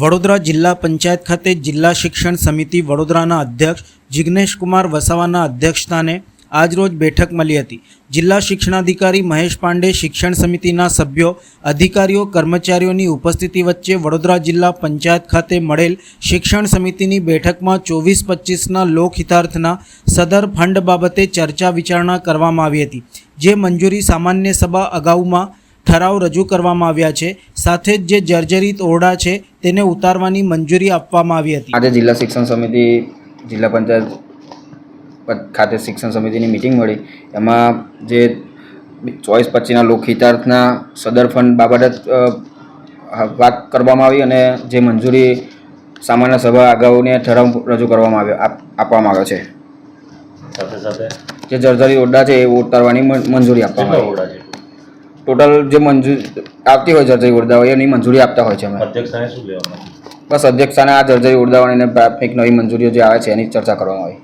વડોદરા જિલ્લા પંચાયત ખાતે જિલ્લા શિક્ષણ સમિતિ વડોદરાના અધ્યક્ષ જિગ્નેશ કુમાર વસાવાના અધ્યક્ષસ્થાને આજરોજ બેઠક મળી હતી. જિલ્લા શિક્ષણાધિકારી મહેશ પાંડે શિક્ષણ સમિતિના સભ્યો, અધિકારીઓ, કર્મચારીઓની ઉપસ્થિતિ વચ્ચે વડોદરા જિલ્લા પંચાયત ખાતે મળેલ શિક્ષણ સમિતિની બેઠકમાં ચોવીસ પચીસના લોકહિતાર્થના સદર ફંડ બાબતે ચર્ચા વિચારણા કરવામાં આવી હતી. જે મંજૂરી સામાન્ય સભા અગાઉમાં ઠરાવ રજૂ કરવામાં આવ્યા છે. સાથે જ જે જર્જરિત ઓરડા છે તેને ઉતારવાની મંજૂરી આપવામાં આવી હતી. આજે જિલ્લા શિક્ષણ સમિતિ જિલ્લા પંચાયત પ- ખાતે શિક્ષણ સમિતિની મિટિંગ મળી. એમાં જે ચોવીસ પચીસના લોકહિતાર્થના સદર ફંડ બાબત વાત કરવામાં આવી અને જે મંજૂરી સામાન્ય સભા અગાઉને ઠરાવ રજૂ કરવામાં આવ્યો આપવામાં આવ્યો છે. સાથે સાથે? જે જર્જરી ઓરડા છે એ ઉતારવાની મંજૂરી આપવામાં આવી. છે? ટોટલ જે મંજૂરી આવતી હોય જર્જરી હોય એની મંજૂરી આપતા હોય છે અમે. અધ્યક્ષાને શું લેવાનું? બસ અધ્યક્ષાને આ જર્જરી અને પ્રાથમિક નવી મંજૂરીઓ જે આવે છે એની ચર્ચા કરવામાં આવી.